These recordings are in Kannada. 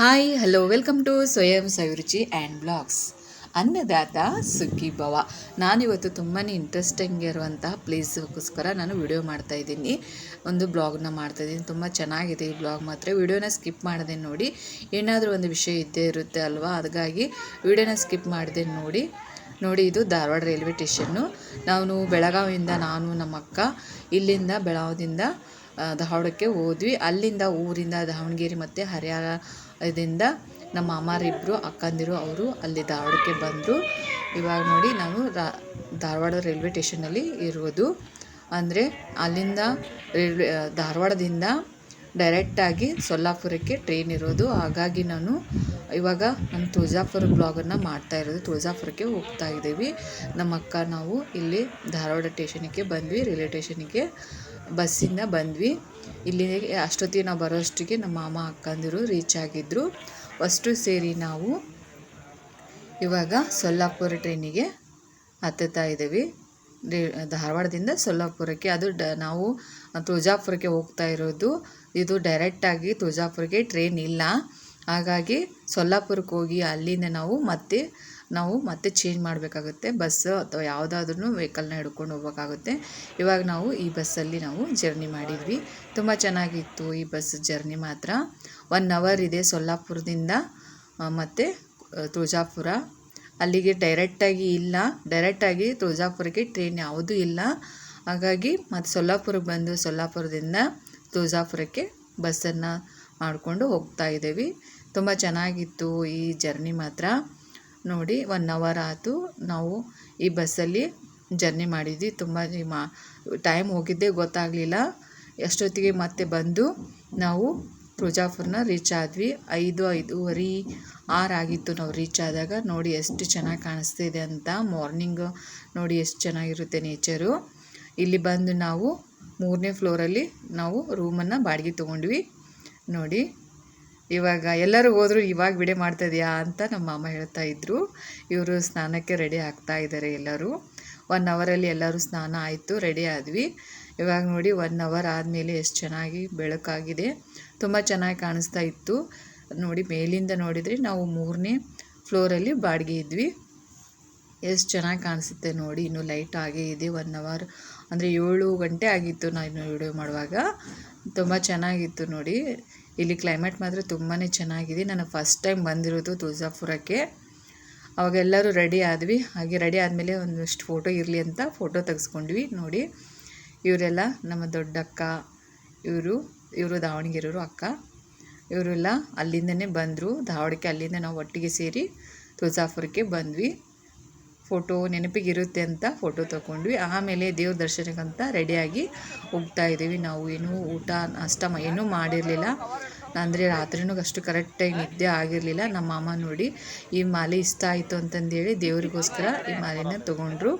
ಹಾಯ್ ಹಲೋ ವೆಲ್ಕಮ್ ಟು ಸ್ವಯಂ ಸವಿರುಚಿ ಆ್ಯಂಡ್ ಬ್ಲಾಗ್ಸ್ ಅನ್ನದಾತ ಸುಗ್ಗಿ ಭವ. ನಾನಿವತ್ತು ತುಂಬಾ ಇಂಟ್ರೆಸ್ಟಿಂಗ್ ಇರುವಂತಹ ಪ್ಲೇಸ್ಗೋಸ್ಕರ ನಾನು ವಿಡಿಯೋ ಮಾಡ್ತಾ ಇದ್ದೀನಿ. ಒಂದು ಬ್ಲಾಗ್ನ ಮಾಡ್ತಾ ಇದ್ದೀನಿ. ತುಂಬ ಚೆನ್ನಾಗಿದೆ ಈ ಬ್ಲಾಗ್ ಮಾತ್ರ. ವಿಡಿಯೋನ ಸ್ಕಿಪ್ ಮಾಡಿದೆ ನೋಡಿ. ಏನಾದರೂ ಒಂದು ವಿಷಯ ಇದ್ದೇ ಇರುತ್ತೆ ಅಲ್ವಾ? ಅದಕ್ಕಾಗಿ ವಿಡಿಯೋನ ಸ್ಕಿಪ್ ಮಾಡಿದೆ ನೋಡಿ. ನೋಡಿ, ಇದು ಧಾರವಾಡ ರೈಲ್ವೆ ಸ್ಟೇಷನ್ನು ನಾನು ಬೆಳಗಾವಿಯಿಂದ ನಾನು, ನಮ್ಮ ಅಕ್ಕ, ಇಲ್ಲಿಂದ ಬೆಳಗಾವಿಯಿಂದ ಧಾರವಾಡಕ್ಕೆ ಹೋದ್ವಿ. ಅಲ್ಲಿಂದ ಊರಿಂದ ದಾವಣಗೆರೆ ಮತ್ತು ಹರಿಹರ ಇದರಿಂದ ನಮ್ಮ ಮಾಮಾರಿಬ್ಬರು ಅಕ್ಕಂದಿರು ಅವರು ಅಲ್ಲಿ ಧಾರವಾಡಕ್ಕೆ ಬಂದರು. ಇವಾಗ ನೋಡಿ ನಾವು ರಾ, ಧಾರವಾಡ ರೈಲ್ವೆ ಸ್ಟೇಷನಲ್ಲಿ ಇರುವುದು. ಅಂದರೆ ಅಲ್ಲಿಂದ ರೈಲ್ವೆ, ಧಾರವಾಡದಿಂದ ಡೈರೆಕ್ಟಾಗಿ ಸೊಲ್ಲಾಪುರಕ್ಕೆ ಟ್ರೈನ್ ಇರೋದು. ಹಾಗಾಗಿ ನಾನು ಇವಾಗ ನಮ್ಮ ತುಳಜಾಪುರ ಬ್ಲಾಗನ್ನು ಮಾಡ್ತಾ ಇರೋದು. ತುಳಜಾಪುರಕ್ಕೆ ಹೋಗ್ತಾ ಇದ್ದೀವಿ. ನಮ್ಮ ಅಕ್ಕ ನಾವು ಇಲ್ಲಿ ಧಾರವಾಡ ಸ್ಟೇಷನಿಗೆ ಬಂದ್ವಿ ರೈಲ್ವೆ ಟೇಷನಿಗೆ ಬಸ್ಸಿಂದ ಬಂದ್ವಿ. ಇಲ್ಲಿ ಅಷ್ಟೊತ್ತಿಗೆ ನಾವು ಬರೋಷ್ಟಿಗೆ ನಮ್ಮ ಮಾಮ ಅಕ್ಕಂದಿರು ರೀಚ್ ಆಗಿದ್ದರು ಅಷ್ಟು ಸೇರಿ ನಾವು ಇವಾಗ ಸೊಲ್ಲಾಪುರ ಟ್ರೈನಿಗೆ ಹತ್ತುತ್ತಾ ಇದ್ದೀವಿ. ಧಾರವಾಡದಿಂದ ಸೊಲ್ಲಾಪುರಕ್ಕೆ, ಅದು ಡ, ನಾವು ತುಳಜಾಪುರಕ್ಕೆ ಹೋಗ್ತಾ ಇರೋದು. ಇದು ಡೈರೆಕ್ಟಾಗಿ ತುಳಜಾಪುರಕ್ಕೆ ಟ್ರೈನ್ ಇಲ್ಲ. ಹಾಗಾಗಿ ಸೊಲ್ಲಾಪುರಕ್ಕೆ ಹೋಗಿ ಅಲ್ಲಿಂದ ನಾವು ಮತ್ತೆ ನಾವು ಮತ್ತೆ ಚೇಂಜ್ ಮಾಡಬೇಕಾಗುತ್ತೆ. ಬಸ್ ಅಥವಾ ಯಾವುದಾದ್ರೂ ವೆಹಿಕಲ್ನ ಹಿಡ್ಕೊಂಡು ಹೋಗ್ಬೇಕಾಗುತ್ತೆ. ಇವಾಗ ನಾವು ಈ ಬಸ್ಸಲ್ಲಿ ನಾವು ಜರ್ನಿ ಮಾಡಿದ್ವಿ. ತುಂಬ ಚೆನ್ನಾಗಿತ್ತು ಈ ಬಸ್ ಜರ್ನಿ ಮಾತ್ರ. ಒನ್ ಅವರ್ ಇದೆ ಸೊಲ್ಲಾಪುರದಿಂದ ಮತ್ತು ತುಳಜಾಪುರ. ಅಲ್ಲಿಗೆ ಡೈರೆಕ್ಟಾಗಿ ಇಲ್ಲ. ಡೈರೆಕ್ಟಾಗಿ ತುಳಜಾಪುರಕ್ಕೆ ಟ್ರೈನ್ ಯಾವುದೂ ಇಲ್ಲ. ಹಾಗಾಗಿ ಮತ್ತು ಸೊಲ್ಲಾಪುರಕ್ಕೆ ಬಂದು ಸೊಲ್ಲಾಪುರದಿಂದ ತುಳಜಾಪುರಕ್ಕೆ ಬಸ್ಸನ್ನು ಮಾಡಿಕೊಂಡು ಹೋಗ್ತಾ ಇದ್ದೀವಿ. ತುಂಬ ಚೆನ್ನಾಗಿತ್ತು ಈ ಜರ್ನಿ ಮಾತ್ರ. ನೋಡಿ ಒನ್ ಅವರ್ ಆಯಿತು. ನಾವು ಈ ಬಸ್ಸಲ್ಲಿ ಜರ್ನಿ ಮಾಡಿದ್ವಿ. ತುಂಬ ಮಾ ಟೈಮ್ ಹೋಗಿದ್ದೇ ಗೊತ್ತಾಗಲಿಲ್ಲ. ಎಷ್ಟೊತ್ತಿಗೆ ಮತ್ತೆ ಬಂದು ನಾವು ಪ್ರಜಾಪುರನ ರೀಚ್ ಆದ್ವಿ. ಐದು, ಐದೂವರೆ, ಆರು ಆಗಿತ್ತು ನಾವು ರೀಚ್ ಆದಾಗ. ನೋಡಿ, ಎಷ್ಟು ಚೆನ್ನಾಗಿ ಕಾಣಿಸ್ತಿದೆ ಅಂತ. ಮಾರ್ನಿಂಗ್ ನೋಡಿ, ಎಷ್ಟು ಚೆನ್ನಾಗಿರುತ್ತೆ ನೇಚರು ಇಲ್ಲಿ ಬಂದು ನಾವು ಮೂರನೇ ಫ್ಲೋರಲ್ಲಿ ನಾವು ರೂಮನ್ನು ಬಾಡಿಗೆ ತೊಗೊಂಡ್ವಿ. ನೋಡಿ. ಇವಾಗ ಎಲ್ಲರೂ ಹೋದರೂ ಇವಾಗ ವಿಡಿಯೋ ಮಾಡ್ತಾಯಿದ್ಯಾ ಅಂತ ನಮ್ಮ ಮಾಮ ಹೇಳ್ತಾ ಇದ್ರು. ಇವರು ಸ್ನಾನಕ್ಕೆ ರೆಡಿ ಆಗ್ತಾ ಇದ್ದಾರೆ ಎಲ್ಲರೂ. ಒನ್ ಅವರಲ್ಲಿ ಎಲ್ಲರೂ ಸ್ನಾನ ಆಯಿತು ರೆಡಿ ಆದ್ವಿ. ಇವಾಗ ನೋಡಿ ಒನ್ ಅವರ್ ಆದಮೇಲೆ ಎಷ್ಟು ಚೆನ್ನಾಗಿ ಬೆಳಕಾಗಿದೆ. ತುಂಬ ಚೆನ್ನಾಗಿ ಕಾಣಿಸ್ತಾ ಇತ್ತು. ನೋಡಿ ಮೇಲಿಂದ ನೋಡಿದರೆ ನಾವು ಮೂರನೇ ಫ್ಲೋರಲ್ಲಿ ಬಾಡಿಗೆ ಇದ್ವಿ. ಎಷ್ಟು ಚೆನ್ನಾಗಿ ಕಾಣಿಸುತ್ತೆ ನೋಡಿ, ಇನ್ನೂ ಲೈಟ್ ಆಗೇ ಇದೆ ಒನ್ ಅವರ್ ಅಂದರೆ ಏಳು ಗಂಟೆ ಆಗಿತ್ತು ನಾನು ವಿಡಿಯೋ ಮಾಡುವಾಗ. ತುಂಬ ಚೆನ್ನಾಗಿತ್ತು ನೋಡಿ. ಇಲ್ಲಿ ಕ್ಲೈಮೇಟ್ ಮಾತ್ರ ತುಂಬಾ ಚೆನ್ನಾಗಿದೆ. ನಾನು ಫಸ್ಟ್ ಟೈಮ್ ಬಂದಿರೋದು ತುಳಜಾಪುರಕ್ಕೆ. ಅವಾಗೆಲ್ಲರೂ ರೆಡಿ ಆದ್ವಿ. ಹಾಗೆ ರೆಡಿ ಆದಮೇಲೆ ಒಂದಷ್ಟು ಫೋಟೋ ಇರಲಿ ಅಂತ ಫೋಟೋ ತೆಗೆಸ್ಕೊಂಡ್ವಿ ನೋಡಿ. ಇವರೆಲ್ಲ ನಮ್ಮ ದೊಡ್ಡಕ್ಕ, ಇವರು ಇವರು ದಾವಣಗೆರೆಯವರು ಅಕ್ಕ. ಇವರೆಲ್ಲ ಅಲ್ಲಿಂದನೇ ಬಂದರು. ಧಾರವಾಡಕ್ಕೆ ಅಲ್ಲಿಂದ ನಾವು ಒಟ್ಟಿಗೆ ಸೇರಿ ತುಳಜಾಪುರಕ್ಕೆ ಬಂದ್ವಿ. ಫೋಟೋ ನೆನಪಿಗಿರುತ್ತೆ ಅಂತ ಫೋಟೋ ತಗೊಂಡ್ವಿ. ಆಮೇಲೆ ದೇವ್ರ ದರ್ಶನಕ್ಕಂತ ರೆಡಿಯಾಗಿ ಹೋಗ್ತಾ ಇದ್ದೀವಿ. ನಾವು ಏನೂ ಊಟ ಅಷ್ಟ ಏನೂ ಮಾಡಿರಲಿಲ್ಲ. ಅಂದರೆ ರಾತ್ರಿನೂ ಅಷ್ಟು ಕರೆಕ್ಟಾಗಿ ನಿದ್ದೆ ಆಗಿರಲಿಲ್ಲ. ನಮ್ಮ ಮಾಮ ನೋಡಿ, ಈ ಮಾಲೆ ಇಷ್ಟ ಆಯಿತು ಅಂತಂದೇಳಿ ದೇವರಿಗೋಸ್ಕರ ಈ ಮಾಲೆನ ತೊಗೊಂಡ್ರು.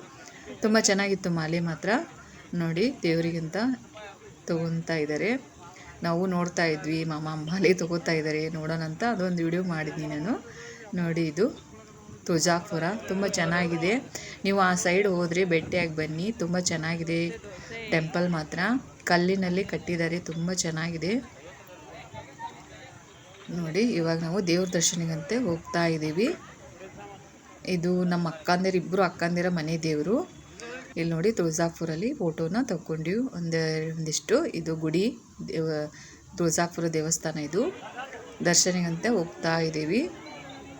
ತುಂಬ ಚೆನ್ನಾಗಿತ್ತು ಮಾಲೆ ಮಾತ್ರ. ನೋಡಿ, ದೇವರಿಗಿಂತ ತೊಗೊತಾ ಇದ್ದಾರೆ. ನಾವು ನೋಡ್ತಾ ಇದ್ವಿ, ಮಾಮ ಮಾಲೆ ತೊಗೋತಾ ಇದ್ದಾರೆ ನೋಡೋಣ ಅಂತ ಅದೊಂದು ವಿಡಿಯೋ ಮಾಡಿದ್ನಿ ನಾನು. ನೋಡಿ ಇದು. ತುಳಜಾಪುರ ತುಂಬ ಚೆನ್ನಾಗಿದೆ. ನೀವು ಆ ಸೈಡ್ ಹೋದರೆ ಭೇಟಿಯಾಗಿ ಬನ್ನಿ. ತುಂಬ ಚೆನ್ನಾಗಿದೆ ಟೆಂಪಲ್ ಮಾತ್ರ. ಕಲ್ಲಿನಲ್ಲಿ ಕಟ್ಟಿದ್ದಾರೆ. ತುಂಬ ಚೆನ್ನಾಗಿದೆ. ನೋಡಿ, ಇವಾಗ ನಾವು ದೇವ್ರ ದರ್ಶನಿಗಂತೆ ಹೋಗ್ತಾ ಇದ್ದೀವಿ. ಇದು ನಮ್ಮ ಅಕ್ಕಂದಿರು ಇಬ್ಬರು ಅಕ್ಕಂದಿರ ಮನೆ ದೇವರು. ಇಲ್ಲಿ ನೋಡಿ ತುಳಜಾಪುರಲ್ಲಿ ಫೋಟೋನ ತಗೊಂಡಿವಿ. ಒಂದು ಒಂದಿಷ್ಟು ಇದು ಗುಡಿ, ದೇವ ತುಳಜಾಪುರ ದೇವಸ್ಥಾನ ಇದು. ದರ್ಶನಗಂತೆ ಹೋಗ್ತಾ ಇದ್ದೀವಿ.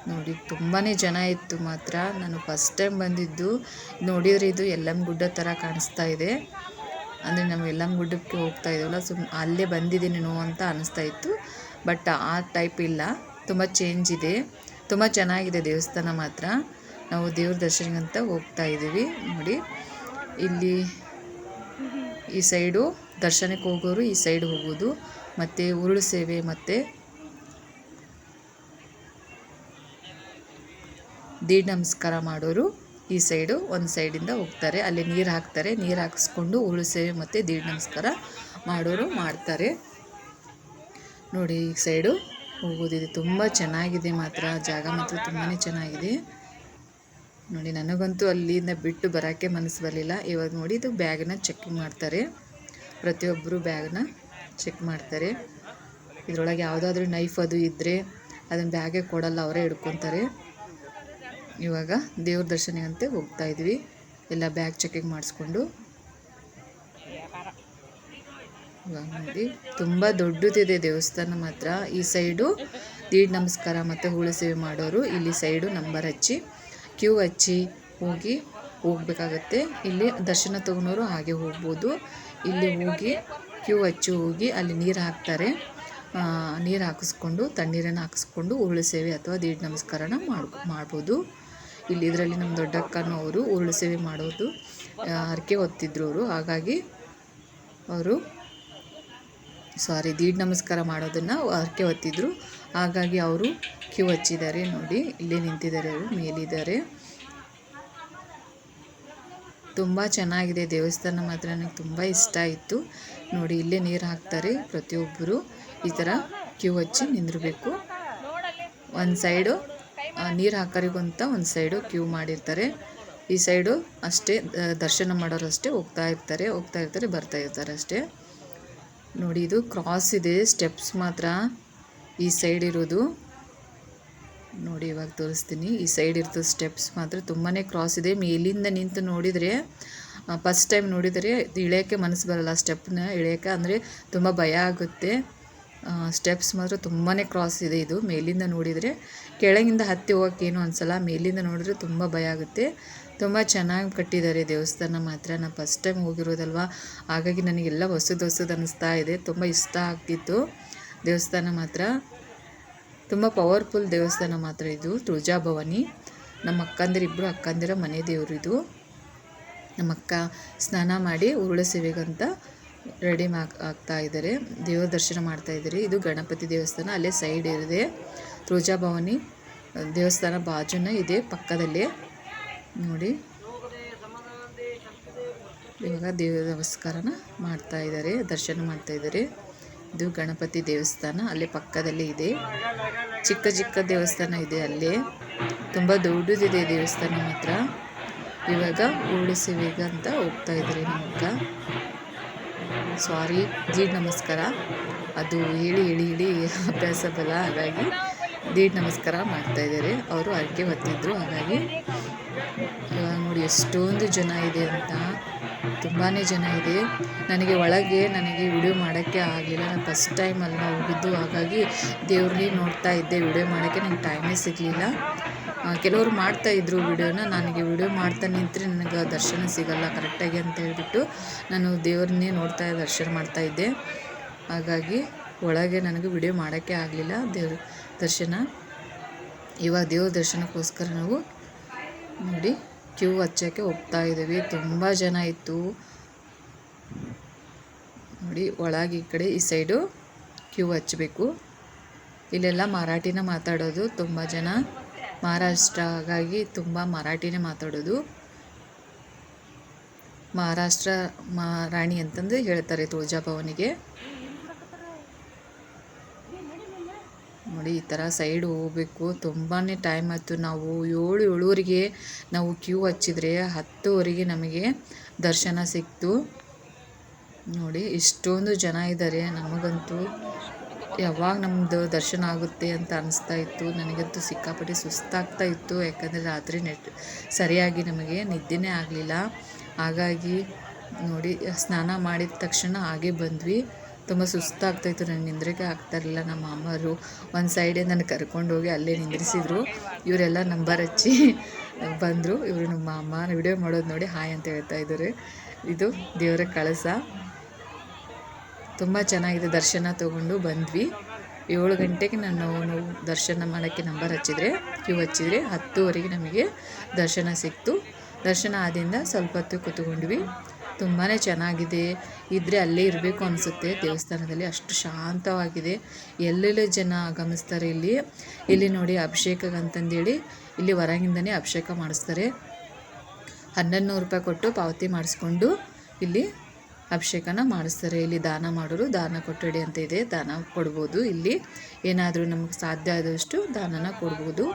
ನೋಡಿ ತುಂಬಾ ಜನ ಇತ್ತು ಮಾತ್ರ. ನಾನು ಫಸ್ಟ್ ಟೈಮ್ ಬಂದಿದ್ದು. ನೋಡಿದ್ರೆ ಇದು ಎಲ್ಲಮ್ಮ ಗುಡ್ಡ ಥರ ಕಾಣಿಸ್ತಾ ಇದೆ. ಅಂದರೆ ನಾವು ಎಲ್ಲಮ್ಮ ಗುಡ್ಡಕ್ಕೆ ಹೋಗ್ತಾ ಇದ್ದೀವಲ್ಲ ಸುಮ್ ಅಲ್ಲೇ ಬಂದಿದ್ದೀನೇನೋ ಅಂತ ಅನಿಸ್ತಾ ಇತ್ತು. ಬಟ್ ಆ ಟೈಪ್ ಇಲ್ಲ. ತುಂಬ ಚೇಂಜ್ ಇದೆ. ತುಂಬ ಚೆನ್ನಾಗಿದೆ ದೇವಸ್ಥಾನ ಮಾತ್ರ. ನಾವು ದೇವ್ರ ದರ್ಶನಕ್ಕಂತ ಹೋಗ್ತಾ ಇದ್ದೀವಿ. ನೋಡಿ, ಇಲ್ಲಿ ಈ ಸೈಡು ದರ್ಶನಕ್ಕೆ ಹೋಗೋರು ಈ ಸೈಡ್ ಹೋಗೋದು, ಮತ್ತು ಉರುಳು ಸೇವೆ, ಮತ್ತು ದೀಡ್ ನಮಸ್ಕಾರ ಮಾಡೋರು ಈ ಸೈಡು, ಒಂದು ಸೈಡಿಂದ ಹೋಗ್ತಾರೆ. ಅಲ್ಲಿ ನೀರು ಹಾಕ್ತಾರೆ. ನೀರು ಹಾಕಿಸ್ಕೊಂಡು ಉರುಳು ಸೇವೆ ಮತ್ತು ದೀಡ್ ನಮಸ್ಕಾರ ಮಾಡೋರು ಮಾಡ್ತಾರೆ. ನೋಡಿ, ಈ ಸೈಡು ಹೋಗೋದಿದೆ. ತುಂಬ ಚೆನ್ನಾಗಿದೆ ಮಾತ್ರ. ಜಾಗ ಮಾತ್ರ ತುಂಬಾ ಚೆನ್ನಾಗಿದೆ. ನೋಡಿ, ನನಗಂತೂ ಅಲ್ಲಿಂದ ಬಿಟ್ಟು ಬರೋಕ್ಕೆ ಮನಸ್ಸು ಬರಲಿಲ್ಲ. ಇವಾಗ ನೋಡಿ, ಇದು ಬ್ಯಾಗನ್ನ ಚೆಕ್ ಮಾಡ್ತಾರೆ. ಪ್ರತಿಯೊಬ್ಬರು ಬ್ಯಾಗ್ನ ಚೆಕ್ ಮಾಡ್ತಾರೆ. ಇದರೊಳಗೆ ಯಾವುದಾದ್ರೂ ನೈಫ್ ಅದು ಇದ್ದರೆ ಅದನ್ನು ಬ್ಯಾಗೇ ಕೊಡಲ್ಲ, ಅವರೇ ಹಿಡ್ಕೊತಾರೆ. ಇವಾಗ ದೇವ್ರ ದರ್ಶನಕ್ಕಂತೆ ಹೋಗ್ತಾ ಇದ್ವಿ. ಎಲ್ಲ ಬ್ಯಾಗ್ ಚೆಕಿಂಗ್ ಮಾಡಿಸ್ಕೊಂಡು. ನೋಡಿ, ತುಂಬ ದೊಡ್ಡದಿದೆ ದೇವಸ್ಥಾನ ಮಾತ್ರ. ಈ ಸೈಡು ದೀಡ್ ನಮಸ್ಕಾರ ಮತ್ತು ಹೂಳು ಸೇವೆ ಮಾಡೋರು. ಇಲ್ಲಿ ಸೈಡು ನಂಬರ್ ಹಚ್ಚಿ, ಕ್ಯೂ ಹಚ್ಚಿ ಹೋಗಿ ಹೋಗ್ಬೇಕಾಗತ್ತೆ. ಇಲ್ಲಿ ದರ್ಶನ ತಗೊಳೋರು ಹಾಗೆ ಹೋಗ್ಬೋದು. ಇಲ್ಲಿ ಹೋಗಿ ಕ್ಯೂ ಹಚ್ಚಿ ಹೋಗಿ ಅಲ್ಲಿ ನೀರು ಹಾಕ್ತಾರೆ. ನೀರು ಹಾಕಿಸ್ಕೊಂಡು, ತಣ್ಣೀರನ್ನು ಹಾಕಿಸ್ಕೊಂಡು ಉರುಳು ಸೇವೆ ಅಥವಾ ದೀಡ್ ನಮಸ್ಕಾರನ ಮಾಡ್ಕೊ, ಮಾಡ್ಬೋದು. ಇಲ್ಲಿ ಇದರಲ್ಲಿ ನಮ್ಮ ದೊಡ್ಡಕ್ಕನೂ ಅವರು ಉರುಳು ಸೇವೆ ಮಾಡೋದು ಹರಕೆ ಹೊತ್ತಿದ್ರು ಅವರು. ಹಾಗಾಗಿ ಅವರು ಸಾರಿ ದೀಡ್ ನಮಸ್ಕಾರ ಮಾಡೋದನ್ನು ಹರಕೆ ಹೊತ್ತಿದ್ರು. ಹಾಗಾಗಿ ಅವರು ಕ್ಯೂ ಹಚ್ಚಿದ್ದಾರೆ ನೋಡಿ. ಇಲ್ಲಿ ನಿಂತಿದ್ದಾರೆ ಅವರು, ಮೇಲಿದ್ದಾರೆ. ತುಂಬ ಚೆನ್ನಾಗಿದೆ ದೇವಸ್ಥಾನ, ಮಾತ್ರ ನನಗೆ ತುಂಬ ಇಷ್ಟ ಆಯಿತು. ನೋಡಿ, ಇಲ್ಲೇ ನೀರು ಹಾಕ್ತಾರೆ ಪ್ರತಿಯೊಬ್ಬರು. ಈ ಥರ ಕ್ಯೂ ಹಚ್ಚಿ ನಿಂದಿರಬೇಕು. ಒಂದು ಸೈಡು ನೀರು ಹಾಕೋರಿಗಂತ ಒಂದು ಸೈಡು ಕ್ಯೂ ಮಾಡಿರ್ತಾರೆ. ಈ ಸೈಡು ಅಷ್ಟೇ ದರ್ಶನ ಮಾಡೋರು ಅಷ್ಟೇ ಹೋಗ್ತಾ ಇರ್ತಾರೆ ಹೋಗ್ತಾ ಇರ್ತಾರೆ, ಬರ್ತಾ ಇರ್ತಾರೆ ಅಷ್ಟೇ. ನೋಡಿ, ಇದು ಕ್ರಾಸ್ ಇದೆ, ಸ್ಟೆಪ್ಸ್ ಮಾತ್ರ ಈ ಸೈಡ್ ಇರೋದು. ನೋಡಿ, ಇವಾಗ ತೋರಿಸ್ತೀನಿ. ಈ ಸೈಡ್ ಇರ್ತದೆ ಸ್ಟೆಪ್ಸ್ ಮಾತ್ರ ತುಂಬಾ ಕ್ರಾಸ್ ಇದೆ. ಮೇಲಿಂದ ನಿಂತು ನೋಡಿದರೆ ಫಸ್ಟ್ ಟೈಮ್ ನೋಡಿದರೆ ಇಳಿಯೋಕ್ಕೆ ಮನಸ್ಸು ಬರಲ್ಲ ಸ್ಟೆಪ್ನ, ಇಳಿಯೋಕ್ಕೆ. ಅಂದರೆ ತುಂಬ ಭಯ ಆಗುತ್ತೆ. ಸ್ಟೆಪ್ಸ್ ಮಾತ್ರ ತುಂಬಾ ಕ್ರಾಸ್ ಇದೆ ಇದು. ಮೇಲಿಂದ ನೋಡಿದರೆ ಕೆಳಗಿಂದ ಹತ್ತಿ ಹೋಗೋಕ್ಕೇನು ಅನಿಸಲ್ಲ. ಮೇಲಿಂದ ನೋಡಿದ್ರೆ ತುಂಬ ಭಯ ಆಗುತ್ತೆ. ತುಂಬ ಚೆನ್ನಾಗಿ ಕಟ್ಟಿದ್ದಾರೆ ದೇವಸ್ಥಾನ ಮಾತ್ರ. ನಾನು ಫಸ್ಟ್ ಟೈಮ್ ಹೋಗಿರೋದಲ್ವ? ಹಾಗಾಗಿ ನನಗೆಲ್ಲ ಹೊಸದು ಹೊಸದು ಅನ್ನಿಸ್ತಾ ಇದೆ. ತುಂಬ ಇಷ್ಟ ಆಗ್ತಿತ್ತು. ದೇವಸ್ಥಾನ ಮಾತ್ರ. ತುಂಬ ಪವರ್ಫುಲ್ ದೇವಸ್ಥಾನ ಮಾತ್ರ ಇದು. ತುಳಜಾಭವಾನಿ ನಮ್ಮ ಅಕ್ಕಂದಿರಿಬ್ಬರು ಅಕ್ಕಂದಿರ ಮನೆ ದೇವರು ಇದು. ನಮ್ಮ ಅಕ್ಕ ಸ್ನಾನ ಮಾಡಿ ಉರುಳ ಸೇವೆಗಂತ ರೆಡಿ ಮಾ ಆಗ್ತಾ ಇದ್ದಾರೆ. ದೇವರ ದರ್ಶನ ಮಾಡ್ತಾ ಇದ್ದಾರೆ. ಇದು ಗಣಪತಿ ದೇವಸ್ಥಾನ. ಅಲ್ಲೇ ಸೈಡ್ ಇದೆ ತುಳಜಾಭವಾನಿ ದೇವಸ್ಥಾನ ಬಾಜುನ ಇದೆ ಪಕ್ಕದಲ್ಲೇ. ನೋಡಿ. ಇವಾಗ ದೇವ ನಮಸ್ಕಾರನ ಮಾಡ್ತಾ ಇದ್ದಾರೆ, ದರ್ಶನ ಮಾಡ್ತಾ ಇದ್ದಾರೆ. ಇದು ಗಣಪತಿ ದೇವಸ್ಥಾನ. ಅಲ್ಲೇ ಪಕ್ಕದಲ್ಲೇ ಇದೆ. ಚಿಕ್ಕ ಚಿಕ್ಕ ದೇವಸ್ಥಾನ ಇದೆ ಅಲ್ಲೇ. ತುಂಬ ದೊಡ್ಡದಿದೆ ದೇವಸ್ಥಾನ ಮಾತ್ರ. ಇವಾಗ ಓಡಿಸಿ ಸೇವೆಗೆ ಅಂತ ಹೋಗ್ತಾ ಇದ್ದಾರೆ ನಮ್ಮಕ್ಕ ಸಾರಿ ದೀಡ್ ನಮಸ್ಕಾರ. ಅದು ಹೇಳಿ ಹೇಳಿ ಹೇಳಿ ಅಭ್ಯಾಸ ಬಲ. ಹಾಗಾಗಿ ದೀಡ್ ನಮಸ್ಕಾರ ಮಾಡ್ತಾ ಇದ್ದಾರೆ. ಅವರು ಅರ್ಕೆ ಹೊತ್ತಿದ್ರು ಹಾಗಾಗಿ ಇವಾಗ ನೋಡಿ ಎಷ್ಟೊಂದು ಜನ ಇದೆ ಅಂತ. ತುಂಬಾ ಜನ ಇದೆ. ನನಗೆ ಒಳಗೆ ನನಗೆ ವಿಡಿಯೋ ಮಾಡೋಕ್ಕೆ ಆಗಿಲ್ಲ ನಾನು ಫಸ್ಟ್ ಟೈಮ್ ಅಲ್ವಾ ಹೋಗಿದ್ದು. ಹಾಗಾಗಿ ದೇವ್ರಿಗೆ ನೋಡ್ತಾ ಇದ್ದೆ. ವಿಡಿಯೋ ಮಾಡೋಕ್ಕೆ ನನಗೆ ಟೈಮೇ ಸಿಗಲಿಲ್ಲ. ಕೆಲವರು ಮಾಡ್ತಾ ಇದ್ದರು ವಿಡಿಯೋನ ನನಗೆ ವಿಡಿಯೋ ಮಾಡ್ತಾ ನಿಂತರೆ ನನಗೆ ದರ್ಶನ ಸಿಗಲ್ಲ ಕರೆಕ್ಟಾಗಿ ಅಂತ ಹೇಳಿಬಿಟ್ಟು ನಾನು ದೇವರನ್ನೇ ನೋಡ್ತಾ ದರ್ಶನ ಮಾಡ್ತಾ ಇದ್ದೆ. ಹಾಗಾಗಿ ಒಳಗೆ ನನಗೆ ವಿಡಿಯೋ ಮಾಡೋಕ್ಕೆ ಆಗಲಿಲ್ಲ ದೇವ್ರ ದರ್ಶನ. ಇವಾಗ ದೇವ್ರ ದರ್ಶನಕ್ಕೋಸ್ಕರ ನಾವು ನೋಡಿ ಕ್ಯೂ ಹಚ್ಚೋಕ್ಕೆ ಹೋಗ್ತಾ ಇದ್ದೀವಿ. ತುಂಬ ಜನ ಇತ್ತು. ನೋಡಿ ಒಳಗೆ ಈ ಕಡೆ ಈ ಸೈಡು ಕ್ಯೂ ಹಚ್ಚಬೇಕು. ಇಲ್ಲೆಲ್ಲ ಮರಾಠಿನ ಮಾತಾಡೋದು ತುಂಬ ಜನ. ಮಹಾರಾಷ್ಟ್ರ ಹಾಗಾಗಿ ತುಂಬ ಮರಾಠಿನೇ ಮಾತಾಡೋದು. ಮಹಾರಾಷ್ಟ್ರ ಮಹಾರಾಣಿ ಅಂತಂದು ಹೇಳ್ತಾರೆ ತುಳಜಾಭವನಿಗೆ ನೋಡಿ, ಈ ಥರ ಸೈಡ್ ಹೋಗಬೇಕು. ತುಂಬಾ ಟೈಮ್ ಆಯಿತು. ನಾವು ಏಳು ಏಳುವರೆಗೆ ನಾವು ಕ್ಯೂ ಹಚ್ಚಿದ್ರೆ ಹತ್ತುವರೆಗೆ ನಮಗೆ ದರ್ಶನ ಸಿಕ್ತು. ನೋಡಿ ಇಷ್ಟೊಂದು ಜನ ಇದ್ದಾರೆ ನಮಗಂತೂ. ಯಾವಾಗ ನಮ್ಮದು ದರ್ಶನ ಆಗುತ್ತೆ ಅಂತ ಅನಿಸ್ತಾ ಇತ್ತು, ನನಗಂತೂ ಸಿಕ್ಕಾಪಟ್ಟೆ ಸುಸ್ತಾಗ್ತಾ ಇತ್ತು. ಯಾಕಂದರೆ ರಾತ್ರಿ ನೆಟ್ ಸರಿಯಾಗಿ ನಮಗೆ ನಿದ್ದೆನೇ ಆಗಲಿಲ್ಲ. ಹಾಗಾಗಿ ನೋಡಿ, ಸ್ನಾನ ಮಾಡಿದ ತಕ್ಷಣ ಹಾಗೆ ಬಂದ್ವಿ. ತುಂಬ ಸುಸ್ತಾಗ್ತಾಯಿತ್ತು ನನಗೆ ನಿಂದ್ರಿಗೆ ಆಗ್ತಾ ಇರಲಿಲ್ಲ. ನಮ್ಮ ಅಮ್ಮರು ಒಂದು ಸೈಡೇ ನನಗೆ ಕರ್ಕೊಂಡು ಹೋಗಿ ಅಲ್ಲೇ ನಿಂದ್ರಿಸಿದ್ರು. ಇವರೆಲ್ಲ ನಂಬರ್ ಹಚ್ಚಿ ಬಂದರು. ಇವರು ನಮ್ಮ ಅಮ್ಮ ವಿಡಿಯೋ ಮಾಡೋದು ನೋಡಿ, ಹಾಯ್ ಅಂತ ಹೇಳ್ತಾ ಇದ್ದಾರೆ. ಇದು ದೇವರ ಕಳಸ. ತುಂಬ ಚೆನ್ನಾಗಿದೆ ದರ್ಶನ ತೊಗೊಂಡು ಬಂದ್ವಿ. ಏಳು ಗಂಟೆಗೆ ನಾನು ದರ್ಶನ ಮಾಡೋಕ್ಕೆ ನಂಬರ್ ಹಚ್ಚಿದರೆ, ಕ್ಯೂ ಹಚ್ಚಿದರೆ ಹತ್ತುವರೆಗೆ ನಮಗೆ ದರ್ಶನ ಸಿಕ್ತು. ದರ್ಶನ ಆದಿಂದ ಸ್ವಲ್ಪ ಹೊತ್ತು ಕೂತ್ಕೊಂಡ್ವಿ. ತುಂಬಾ ಚೆನ್ನಾಗಿದೆ. ಇದ್ದರೆ ಅಲ್ಲೇ ಇರಬೇಕು ಅನಿಸುತ್ತೆ. ದೇವಸ್ಥಾನದಲ್ಲಿ ಅಷ್ಟು ಶಾಂತವಾಗಿದೆ. ಎಲ್ಲೆಲ್ಲೇ ಜನ ಆಗಮಿಸ್ತಾರೆ ಇಲ್ಲಿ. ಇಲ್ಲಿ ನೋಡಿ ಅಭಿಷೇಕ ಅಂತಂದೇಳಿ ಇಲ್ಲಿ ಹೊರಗಿಂದನೇ ಅಭಿಷೇಕ ಮಾಡಿಸ್ತಾರೆ. ಹನ್ನೆರಡು ನೂರು ರೂಪಾಯಿ ಕೊಟ್ಟು ಪಾವತಿ ಮಾಡಿಸ್ಕೊಂಡು ಇಲ್ಲಿ ಅಭಿಷೇಕನ ಮಾಡಿಸ್ತಾರೆ. ಇಲ್ಲಿ ದಾನ ಮಾಡೋರು ದಾನ ಕೊಠಡಿ ಅಂತ ಇದೆ. ದಾನ ಕೊಡ್ಬೋದು ಇಲ್ಲಿ. ಏನಾದರೂ ನಮಗೆ ಸಾಧ್ಯ ಆದಷ್ಟು ದಾನನ ಕೊಡ್ಬೋದು.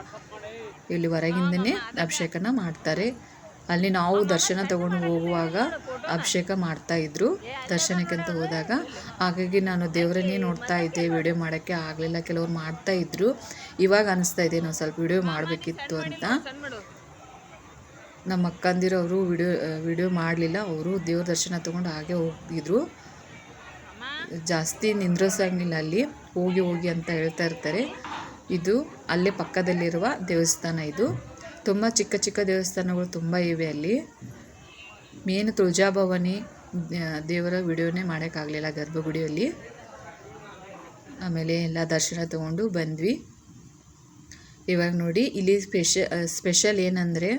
ಇಲ್ಲಿ ಹೊರಗಿಂದನೇ ಅಭಿಷೇಕನ ಮಾಡ್ತಾರೆ. ಅಲ್ಲಿ ನಾವು ದರ್ಶನ ತಗೊಂಡು ಹೋಗುವಾಗ ಅಭಿಷೇಕ ಮಾಡ್ತಾ ಇದ್ರು. ದರ್ಶನಕ್ಕೆ ಅಂತ ಹೋದಾಗ, ಹಾಗಾಗಿ ನಾನು ದೇವರನ್ನೇ ನೋಡ್ತಾ ಇದ್ದೆ. ವಿಡಿಯೋ ಮಾಡೋಕ್ಕೆ ಆಗಲಿಲ್ಲ. ಕೆಲವರು ಮಾಡ್ತಾ ಇದ್ರು. ಇವಾಗ ಅನಿಸ್ತಾ ಇದೆ. ನಾವು ಸ್ವಲ್ಪ ವಿಡಿಯೋ ಮಾಡಬೇಕಿತ್ತು ಅಂತ. ನಮ್ಮ ಅಕ್ಕಂದಿರವರು ವಿಡಿಯೋ ವಿಡಿಯೋ ಮಾಡಲಿಲ್ಲ. ಅವರು ದೇವ್ರ ದರ್ಶನ ತೊಗೊಂಡು ಹಾಗೆ ಹೋಗಿದ್ರು. ಜಾಸ್ತಿ ನಿಂದ್ರಿಸಂಗಿಲ್ಲ ಅಲ್ಲಿ. ಹೋಗಿ ಹೋಗಿ ಅಂತ ಹೇಳ್ತಾ ಇರ್ತಾರೆ. ಇದು ಅಲ್ಲೇ ಪಕ್ಕದಲ್ಲಿರುವ ದೇವಸ್ಥಾನ ಇದು. ತುಂಬ ಚಿಕ್ಕ ಚಿಕ್ಕ ದೇವಸ್ಥಾನಗಳು ತುಂಬ ಇವೆ ಅಲ್ಲಿ. ಮೇನ್ ತುಳಜಾಭವಾನಿ ದೇವರ ವಿಡಿಯೋನೇ ಮಾಡೋಕ್ಕಾಗಲಿಲ್ಲ ಗರ್ಭಗುಡಿಯಲ್ಲಿ. ಆಮೇಲೆ ಎಲ್ಲ ದರ್ಶನ ತಗೊಂಡು ಬಂದ್ವಿ. ಇವಾಗ ನೋಡಿ, ಇಲ್ಲಿ ಸ್ಪೆಷ ಸ್ಪೆಷಲ್ ಏನಂದರೆ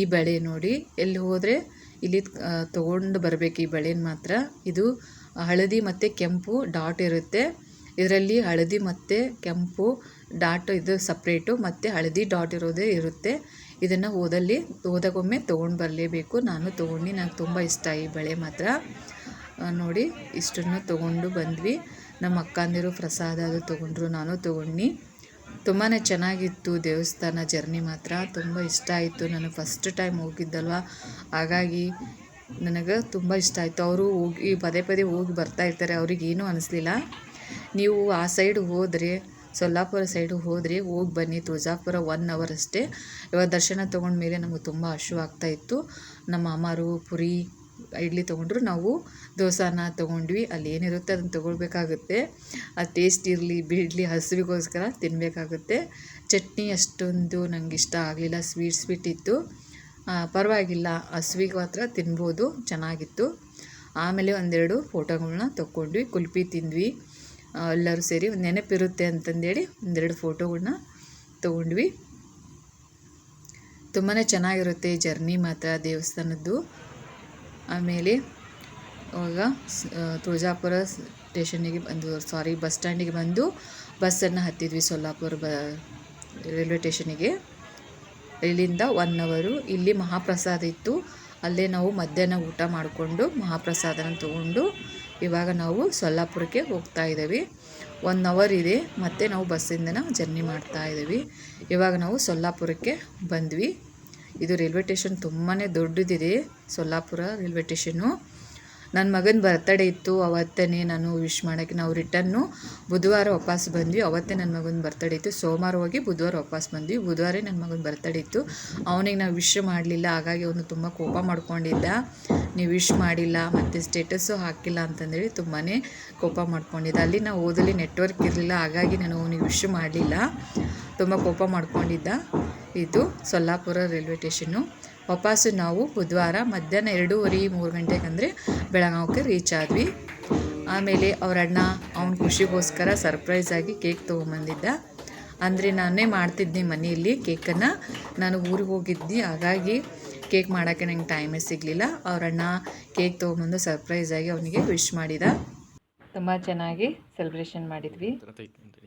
ಈ ಬಳೆ ನೋಡಿ. ಎಲ್ಲಿ ಹೋದರೆ ಇಲ್ಲಿ ತೊಗೊಂಡು ಬರಬೇಕು ಈ ಬಳೆನ ಮಾತ್ರ. ಇದು ಹಳದಿ ಮತ್ತು ಕೆಂಪು ಡಾಟ್ ಇರುತ್ತೆ. ಇದರಲ್ಲಿ ಹಳದಿ ಮತ್ತು ಕೆಂಪು ಡಾಟ್ ಇದು ಸಪ್ರೇಟು, ಮತ್ತು ಹಳದಿ ಡಾಟ್ ಇರೋದೇ ಇರುತ್ತೆ. ಇದನ್ನು ಓದಲ್ಲಿ ಓದಕ್ಕೊಮ್ಮೆ ತೊಗೊಂಡು ಬರಲೇಬೇಕು. ನಾನು ತೊಗೊಂಡು, ನಂಗೆ ತುಂಬ ಇಷ್ಟ ಈ ಬಳೆ ಮಾತ್ರ. ನೋಡಿ, ಇಷ್ಟನ್ನು ತೊಗೊಂಡು ಬಂದ್ವಿ. ನಮ್ಮ ಅಕ್ಕಂದಿರು ಪ್ರಸಾದ ಅದು ತೊಗೊಂಡ್ರು, ನಾನು ತೊಗೊಂಡು ತುಂಬಾ ಚೆನ್ನಾಗಿತ್ತು ದೇವಸ್ಥಾನ ಜರ್ನಿ ಮಾತ್ರ. ತುಂಬ ಇಷ್ಟ ಆಯಿತು. ನಾನು ಫಸ್ಟ್ ಟೈಮ್ ಹೋಗಿದ್ದಲ್ವ? ಹಾಗಾಗಿ ನನಗೆ ತುಂಬ ಇಷ್ಟ ಆಯಿತು. ಅವರು ಹೋಗಿ, ಪದೇ ಪದೇ ಹೋಗಿ ಬರ್ತಾ ಇರ್ತಾರೆ. ಅವ್ರಿಗೆ ಏನೂ ಅನಿಸ್ಲಿಲ್ಲ. ನೀವು ಆ ಸೈಡ್ ಹೋದರೆ, ಸೊಲ್ಲಾಪುರ ಸೈಡು ಹೋದರೆ ಹೋಗಿ ಬನ್ನಿ. ತುಳಜಾಪುರ ಒನ್ ಅವರ್ ಅಷ್ಟೇ. ಇವಾಗ ದರ್ಶನ ತೊಗೊಂಡ್ಮೇಲೆ ನಮಗೆ ತುಂಬ ಹಶು ಆಗ್ತಾ ಇತ್ತು. ನಮ್ಮ ಅಮ್ಮಾರು, ಪುರಿ ಇಡ್ಲಿ ತೊಗೊಂಡ್ರು ನಾವು ದೋಸಾನ ತೊಗೊಂಡ್ವಿ. ಅಲ್ಲಿ ಏನಿರುತ್ತೆ ಅದನ್ನು ತೊಗೊಳ್ಬೇಕಾಗುತ್ತೆ. ಆ ಟೇಸ್ಟ್ ಇರಲಿ, ಬಿಡಲಿ, ಹಸಿವಿಗೋಸ್ಕರ ತಿನ್ನಬೇಕಾಗುತ್ತೆ ಚಟ್ನಿ ಅಷ್ಟೊಂದು ನನಗೆ ಇಷ್ಟ ಆಗಲಿಲ್ಲ. ಸ್ವೀಟ್ ಸ್ವೀಟ್ ಇತ್ತು. ಪರವಾಗಿಲ್ಲ. ಹಸುವಿಗೆ ಮಾತ್ರ ತಿನ್ಬೋದು. ಚೆನ್ನಾಗಿತ್ತು. ಆಮೇಲೆ ಒಂದೆರಡು ಫೋಟೋಗಳನ್ನ ತೊಗೊಂಡ್ವಿ ಕುಲ್ಪಿ ತಿಂದ್ವಿ. ಎಲ್ಲರೂ ಸೇರಿ ಒಂದು ನೆನಪಿರುತ್ತೆ ಅಂತಂದೇಳಿ ಒಂದೆರಡು ಫೋಟೋಗಳನ್ನ ತೊಗೊಂಡ್ವಿ. ತುಂಬಾ ಚೆನ್ನಾಗಿರುತ್ತೆ ಜರ್ನಿ ಮಾತ್ರ ದೇವಸ್ಥಾನದ್ದು. ಆಮೇಲೆ ಅವಾಗ ಸ್- ಆ, ತುಳಜಾಪುರ ಸ್ಟೇಷನ್ನಿಗೆ ಬಂದು ಸಾರಿ ಬಸ್ ಸ್ಟ್ಯಾಂಡಿಗೆ ಬಂದು ಬಸ್ಸನ್ನು ಹತ್ತಿದ್ವಿ ಸೊಲ್ಲಾಪುರ ಬ ರೈಲ್ವೆ ಸ್ಟೇಷನಿಗೆ ಇಲ್ಲಿಂದ ಒನ್ ಅವರು ಇಲ್ಲಿ ಮಹಾಪ್ರಸಾದ ಇತ್ತು. ಅಲ್ಲೇ ನಾವು ಮಧ್ಯಾಹ್ನ ಊಟ ಮಾಡಿಕೊಂಡು ಮಹಾಪ್ರಸಾದನ ತಗೊಂಡು ಇವಾಗ ನಾವು ಸೊಲ್ಲಾಪುರಕ್ಕೆ ಹೋಗ್ತಾ ಇದ್ದೀವಿ. ಒನ್ ಅವರ್ ಇದೆ ಮತ್ತು ನಾವು ಬಸ್ಸಿಂದನ ಜರ್ನಿ ಮಾಡ್ತಾ ಇದ್ದೀವಿ. ಇವಾಗ ನಾವು ಸೊಲ್ಲಾಪುರಕ್ಕೆ ಬಂದ್ವಿ. ಇದು ರೈಲ್ವೆ ಸ್ಟೇಷನ್ ತುಂಬಾ ದೊಡ್ಡದಿದೆ, ಸೊಲ್ಲಾಪುರ ರೈಲ್ವೆ ಸ್ಟೇಷನ್ನು. ನನ್ನ ಮಗನ ಬರ್ತಡೇ ಇತ್ತು ಅವತ್ತೇ ನಾನು ವಿಶ್ ಮಾಡೋಕ್ಕೆ ನಾವು ರಿಟರ್ನು ಬುಧವಾರ ವಾಪಸ್ ಬಂದ್ವಿ. ಅವತ್ತೇ ನನ್ನ ಮಗನ ಬರ್ತಡೇ ಇತ್ತು. ಸೋಮವಾರ ಹೋಗಿ ಬುಧವಾರ ವಾಪಸ್ ಬಂದ್ವಿ. ಬುಧವಾರ ನನ್ನ ಮಗನ ಬರ್ತಡೇ ಇತ್ತು. ಅವನಿಗೆ ನಾವು ವಿಶ್ ಮಾಡಲಿಲ್ಲ, ಹಾಗಾಗಿ ಅವನು ತುಂಬ ಕೋಪ ಮಾಡ್ಕೊಂಡಿದ್ದ. ನೀವು ವಿಶ್ ಮಾಡಿಲ್ಲ, ಮತ್ತು ಸ್ಟೇಟಸ್ಸು ಹಾಕಿಲ್ಲ ಅಂತಂದೇಳಿ ತುಂಬಾ ಕೋಪ ಮಾಡ್ಕೊಂಡಿದ್ದ. ಅಲ್ಲಿ ನಾವು ಓದಲ್ಲಿ ನೆಟ್ವರ್ಕ್ ಇರಲಿಲ್ಲ, ಹಾಗಾಗಿ ನಾನು ಅವನಿಗೆ ವಿಶ್ ಮಾಡಲಿಲ್ಲ. ತುಂಬ ಕೋಪ ಮಾಡ್ಕೊಂಡಿದ್ದ. ಇದು ಸೊಲ್ಲಾಪುರ ರೈಲ್ವೆ ಸ್ಟೇಷನ್ನು. ವಾಪಸ್ಸು ನಾವು ಬುಧವಾರ ಮಧ್ಯಾಹ್ನ ಎರಡೂವರೆ ಮೂರು ಗಂಟೆಗೆ ಅಂದರೆ ಬೆಳಗಾವಿಗೆ ರೀಚ್ ಆದ್ವಿ. ಆಮೇಲೆ ಅವ್ರ ಅಣ್ಣ ಅವ್ನ ಖುಷಿಗೋಸ್ಕರ ಸರ್ಪ್ರೈಸ್ ಆಗಿ ಕೇಕ್ ತೊಗೊಂಬಂದಿದ್ದ. ಅಂದರೆ ನಾನೇ ಮಾಡ್ತಿದ್ದೆ ಮನೆಯಲ್ಲಿ ಕೇಕನ್ನು. ನಾನು ಊರಿಗೆ ಹೋಗಿದ್ದೆ ಹಾಗಾಗಿ ಕೇಕ್ ಮಾಡೋಕ್ಕೆ ನಂಗೆ ಟೈಮೇ ಸಿಗಲಿಲ್ಲ. ಅವ್ರ ಅಣ್ಣ ಕೇಕ್ ತೊಗೊಂಬಂದು ಸರ್ಪ್ರೈಸ್ ಆಗಿ ಅವನಿಗೆ ವಿಶ್ ಮಾಡಿದ. ತುಂಬ ಚೆನ್ನಾಗಿ ಸೆಲೆಬ್ರೇಷನ್ ಮಾಡಿದ್ವಿ.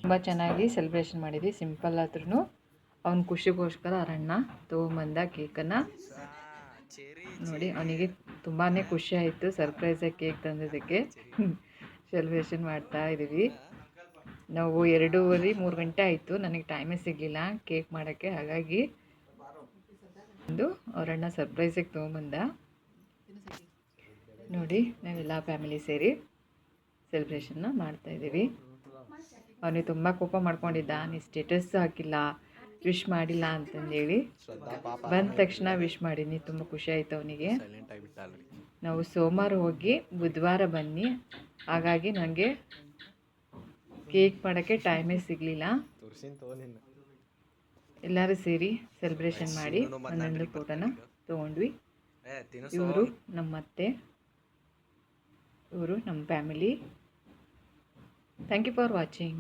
ತುಂಬ ಚೆನ್ನಾಗಿ ಸೆಲೆಬ್ರೇಷನ್ ಮಾಡಿದ್ವಿ ಸಿಂಪಲ್ ಆದ್ರೂ ಅವ್ನ ಖುಷಿಗೋಸ್ಕರ ಅರಣ್ಣ ತೊಗೊಂಬಂದ ಕೇಕನ್ನು ನೋಡಿ, ಅವನಿಗೆ ತುಂಬಾ ಖುಷಿ ಆಯಿತು. ಸರ್ಪ್ರೈಸಾಗಿ ಕೇಕ್ ತಂದಿದ್ದಕ್ಕೆ. ಸೆಲೆಬ್ರೇಷನ್ ಮಾಡ್ತಾ ಇದ್ದೀವಿ ನಾವು ಎರಡೂವರೆ, ಮೂರು ಗಂಟೆ ಆಯಿತು. ನನಗೆ ಟೈಮೇ ಸಿಗಲಿಲ್ಲ ಕೇಕ್ ಮಾಡೋಕ್ಕೆ. ಹಾಗಾಗಿ ಒಂದು ಅವರಣ್ಣ ಸರ್ಪ್ರೈಸಾಗಿ ತೊಗೊಂಬಂದ. ನೋಡಿ, ನಾವೆಲ್ಲ ಫ್ಯಾಮಿಲಿ ಸೇರಿ ಸೆಲೆಬ್ರೇಷನ್ನ ಮಾಡ್ತಾ ಇದ್ದೀವಿ ಅವನಿಗೆ ತುಂಬ ಕೋಪ ಮಾಡ್ಕೊಂಡಿದ್ದ. ನೀ ಸ್ಟೇಟಸ್ ಹಾಕಿಲ್ಲ. ವಿಶ್ ಮಾಡಿಲ್ಲ ಅಂತಂದೇಳಿ. ಬಂದ ತಕ್ಷಣ ವಿಶ್ ಮಾಡೀನಿ ತುಂಬ ಖುಷಿ ಆಯ್ತು ಅವನಿಗೆ. ನಾವು ಸೋಮವಾರ ಹೋಗಿ ಬುಧವಾರ ಬನ್ನಿ. ಹಾಗಾಗಿ ನನಗೆ ಕೇಕ್ ಮಾಡೋಕ್ಕೆ ಟೈಮೇ ಸಿಗಲಿಲ್ಲ. ಎಲ್ಲರೂ ಸೇರಿ ಸೆಲೆಬ್ರೇಷನ್ ಮಾಡಿ, ಒಂದೊಂದು ಫೋಟೋನ ತೊಗೊಂಡ್ವಿ. ಇವರು ನಮ್ಮ ಅತ್ತೆ, ಇವರು ನಮ್ಮ family thank you for watching